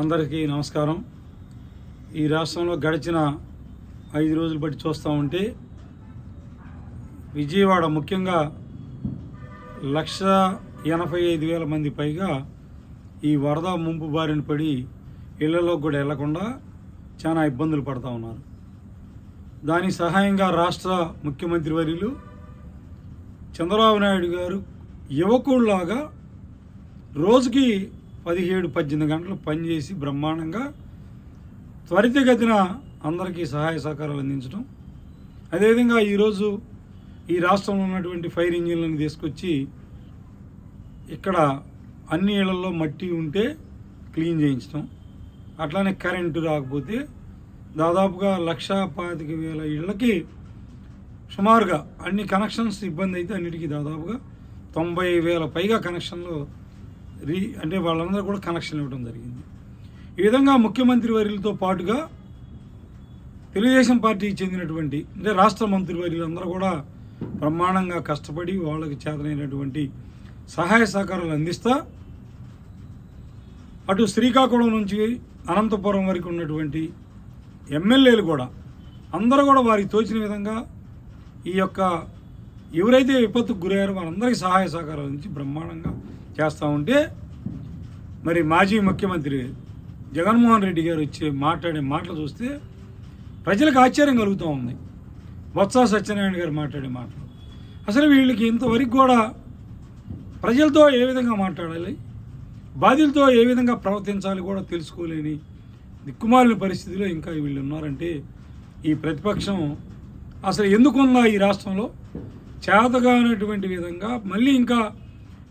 అందరికీ నమస్కారం. ఈ రాష్ట్రంలో గడిచిన ఐదు రోజులు బట్టి చూస్తూ ఉంటే విజయవాడ ముఖ్యంగా లక్ష ఎనభై ఐదు వేల మంది పైగా ఈ వరద ముంపు బారిన పడి ఇళ్ళలోకి కూడా వెళ్ళకుండా చాలా ఇబ్బందులు పడుతూ ఉన్నారు. దానికి సహాయంగా రాష్ట్ర ముఖ్యమంత్రి వర్యులు చంద్రబాబు నాయుడు గారు యువకుడిలాగా రోజుకి పదిహేడు పద్దెనిమిది గంటలు పనిచేసి బ్రహ్మాండంగా త్వరితగతిన అందరికీ సహాయ సహకారాలు అందించడం. అదేవిధంగా ఈరోజు ఈ రాష్ట్రంలో ఉన్నటువంటి ఫైర్ ఇంజిన్లను తీసుకొచ్చి ఇక్కడ అన్ని ఇళ్ళలో మట్టి ఉంటే క్లీన్ చేయించడం. అట్లానే కరెంటు రాకపోతే దాదాపుగా లక్ష పాతిక వేల ఇళ్ళకి సుమారుగా అన్ని కనెక్షన్స్ ఇబ్బంది అయితే అన్నిటికీ దాదాపుగా తొంభై వేల పైగా కనెక్షన్లు రీ అంటే వాళ్ళందరూ కూడా కనెక్షన్ ఇవ్వడం జరిగింది. ఈ విధంగా ముఖ్యమంత్రి వర్యులతో పాటుగా తెలుగుదేశం పార్టీకి చెందినటువంటి అంటే రాష్ట్ర మంత్రి వర్యులందరూ కూడా బ్రహ్మాండంగా కష్టపడి వాళ్ళకి చేతనైనటువంటి సహాయ సహకారాలు అందిస్తా అటు శ్రీకాకుళం నుంచి అనంతపురం వరకు ఉన్నటువంటి ఎమ్మెల్యేలు కూడా అందరూ కూడా వారికి తోచిన విధంగా ఈ యొక్క ఎవరైతే విపత్తుకు గురయ్యారో వారందరికీ సహాయ సహకారాలు నుంచి బ్రహ్మాండంగా చేస్తూ ఉంటే మరి మాజీ ముఖ్యమంత్రి జగన్మోహన్ రెడ్డి గారు వచ్చి మాట్లాడే మాటలు చూస్తే ప్రజలకు ఆశ్చర్యం కలుగుతూ ఉంది. బొత్స సత్యనారాయణ గారు మాట్లాడే మాటలు. అసలు వీళ్ళకి ఇంతవరకు కూడా ప్రజలతో ఏ విధంగా మాట్లాడాలి? బాధితులతో ఏ విధంగా ప్రవర్తించాలి కూడా తెలుసుకోలేని దిక్కుమాలిన పరిస్థితిలో ఇంకా వీళ్ళు ఉన్నారంటే ఈ ప్రతిపక్షం అసలు ఎందుకుందా ఈ రాష్ట్రంలో? చేతగానటువంటి విధంగా మళ్ళీ ఇంకా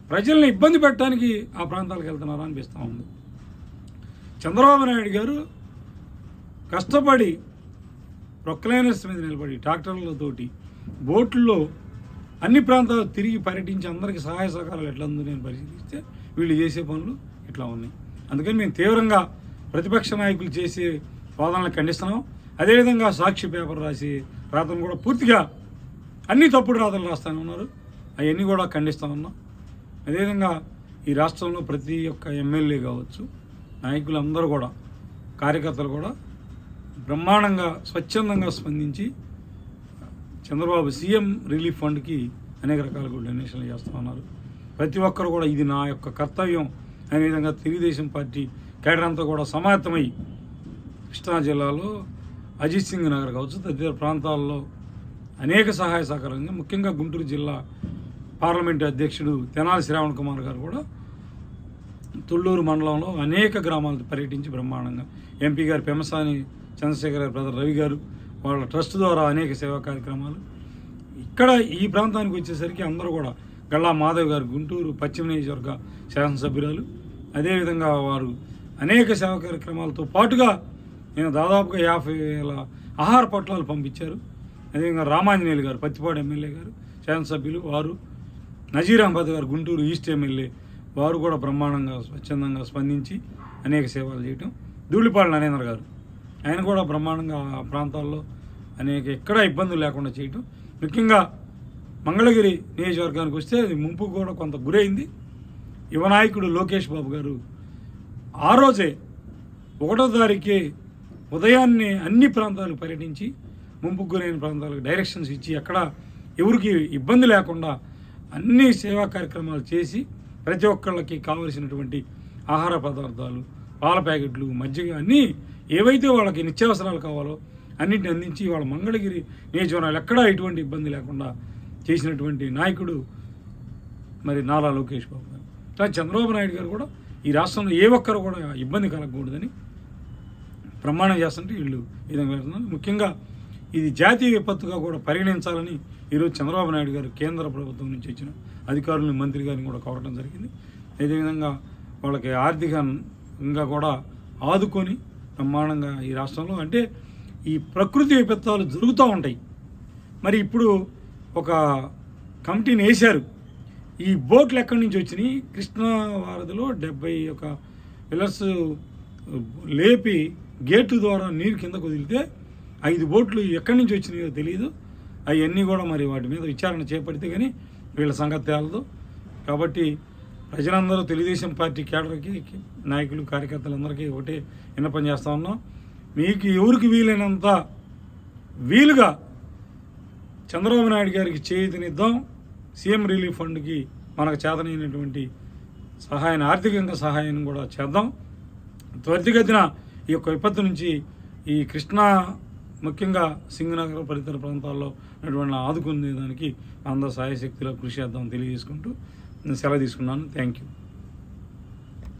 ప్రజల్ని ఇబ్బంది పెట్టడానికి ఆ ప్రాంతాలకు వెళ్తున్నారా అనిపిస్తూ ఉంది. చంద్రబాబు నాయుడు గారు కష్టపడి ప్రొక్లైనర్స్ మీద నిలబడి ట్రాక్టర్లతోటి బోట్లో అన్ని ప్రాంతాలు తిరిగి పర్యటించి అందరికీ సహాయ సహకారాలు ఎట్లా నేను పరిశీలిస్తే వీళ్ళు చేసే పనులు ఇట్లా ఉన్నాయి. అందుకని మేము తీవ్రంగా ప్రతిపక్ష నాయకులు చేసే వాదనలు ఖండిస్తున్నాం. అదేవిధంగా సాక్షి పేపర్ రాసి రాతను కూడా పూర్తిగా అన్ని తప్పుడు రాతలు రాస్తానే ఉన్నారు. అవన్నీ కూడా ఖండిస్తూ ఉన్నాం. అదేవిధంగా ఈ రాష్ట్రంలో ప్రతి ఒక్క ఎమ్మెల్యే కావచ్చు నాయకులు అందరూ కూడా కార్యకర్తలు కూడా బ్రహ్మాండంగా స్వచ్ఛందంగా స్పందించి చంద్రబాబు సీఎం రిలీఫ్ ఫండ్కి అనేక రకాలుగా డొనేషన్లు చేస్తూ ఉన్నారు. ప్రతి ఒక్కరు కూడా ఇది నా యొక్క కర్తవ్యం. అనే విధంగా తెలుగుదేశం పార్టీ కేడర్ అంతా కూడా సమాయత్తమై కృష్ణా జిల్లాలో అజిత్ సింగ్ నగర్ కావచ్చు తదితర ప్రాంతాల్లో అనేక సహాయ సహకారంగా ముఖ్యంగా గుంటూరు జిల్లా పార్లమెంటు అధ్యక్షుడు తెనాలి శ్రావణ్ కుమార్ గారు కూడా తుళ్ళూరు మండలంలో అనేక గ్రామాలకు పర్యటించి బ్రహ్మాండంగా ఎంపీ గారు పెమసాని చంద్రశేఖర్ గారు బ్రదర్ రవి గారు వాళ్ళ ట్రస్ట్ ద్వారా అనేక సేవా కార్యక్రమాలు. ఇక్కడ ఈ ప్రాంతానికి వచ్చేసరికి అందరూ కూడా గల్లా మాధవ్ గారు గుంటూరు పశ్చిమ నియోజకవర్గ శాసనసభ్యురాలు. అదేవిధంగా వారు అనేక సేవా కార్యక్రమాలతో పాటుగా నేను దాదాపుగా యాభై వేల ఆహార పొట్లాలు పంపించారు. అదేవిధంగా రామాంజనేయులు గారు పత్తిపాడు ఎమ్మెల్యే గారు శాసనసభ్యులు వారు నజీర్ అహ్మద్ గారు గుంటూరు ఈస్ట్ ఎమ్మెల్యే వారు కూడా బ్రహ్మాండంగా స్వచ్ఛందంగా స్పందించి అనేక సేవలు చేయటం. ధూళిపాడు నరేంద్ర గారు ఆయన కూడా బ్రహ్మాండంగా ఆ ప్రాంతాల్లో అనేక ఎక్కడా ఇబ్బందులు లేకుండా చేయటం. ముఖ్యంగా మంగళగిరి నియోజకవర్గానికి వస్తే అది ముంపు కూడా కొంత గురైంది. యువ నాయకుడు లోకేష్ బాబు గారు ఆ రోజే ఒకటో తారీఖే ఉదయాన్నే అన్ని ప్రాంతాలు పర్యటించి ముంపుకు గురైన ప్రాంతాలకు డైరెక్షన్స్ ఇచ్చి ఎక్కడ ఎవరికి ఇబ్బంది లేకుండా అన్ని సేవా కార్యక్రమాలు చేసి ప్రతి ఒక్కళ్ళకి కావలసినటువంటి ఆహార పదార్థాలు పాల ప్యాకెట్లు మజ్జిగ అన్నీ ఏవైతే వాళ్ళకి నిత్యావసరాలు కావాలో అన్నింటిని అందించి వాళ్ళ మంగళగిరి నియోజకవర్గాలు ఎక్కడా ఎటువంటి ఇబ్బంది లేకుండా చేసినటువంటి నాయకుడు మరి నారా లోకేష్ బాబు గారు. చంద్రబాబు నాయుడు గారు కూడా ఈ రాష్ట్రంలో ఏ ఒక్కరు కూడా ఇబ్బంది కలగకూడదని ప్రమాణం చేస్తుంటే వీళ్ళు ఈ విధంగా ముఖ్యంగా ఇది జాతీయ విపత్తుగా కూడా పరిగణించాలని ఈరోజు చంద్రబాబు నాయుడు గారు కేంద్ర ప్రభుత్వం నుంచి వచ్చిన అధికారులను మంత్రి గారిని కూడా కోరడం జరిగింది. అదేవిధంగా వాళ్ళకి ఆర్థికంగా కూడా ఆదుకొని బ్రహ్మాండంగా ఈ రాష్ట్రంలో అంటే ఈ ప్రకృతి విపత్తాలు జరుగుతూ ఉంటాయి. మరి ఇప్పుడు ఒక కమిటీని వేశారు. ఈ బోట్లు ఎక్కడి నుంచి వచ్చినాయి? కృష్ణా వారధిలో డెబ్బై ఒక పిల్లర్స్ లేపి గేటు ద్వారా నీరు కిందకు వదిలితే ఐదు బోట్లు ఎక్కడి నుంచి వచ్చినాయో తెలియదు అవన్నీ కూడా మరి వాటి మీద విచారణ చేపడితే కానీ వీళ్ళ సంగతి తేలదు. కాబట్టి ప్రజలందరూ తెలుగుదేశం పార్టీ కేడర్కి నాయకులు కార్యకర్తలందరికీ ఒకటే విన్నపం చేస్తా ఉన్నాం. మీకు ఎవరికి వీలైనంత వీలుగా చంద్రబాబు నాయుడు గారికి చేయుతనిద్దాం. సీఎం రిలీఫ్ ఫండ్కి మనకు చేతనైనటువంటి సహాయాన్ని ఆర్థికంగా సహాయం కూడా చేద్దాం. త్వరితగతిన ఈ యొక్క విపత్తు నుంచి ఈ కృష్ణా ముఖ్యంగా సింగనగర్ పరిసర ప్రాంతాల్లో ఉన్నటువంటి ఆదుకునే దానికి అందరూ సాయశక్తిలో కృషి చేద్దాం తెలియజేసుకుంటూ నేను సెలవు తీసుకున్నాను. Thank you.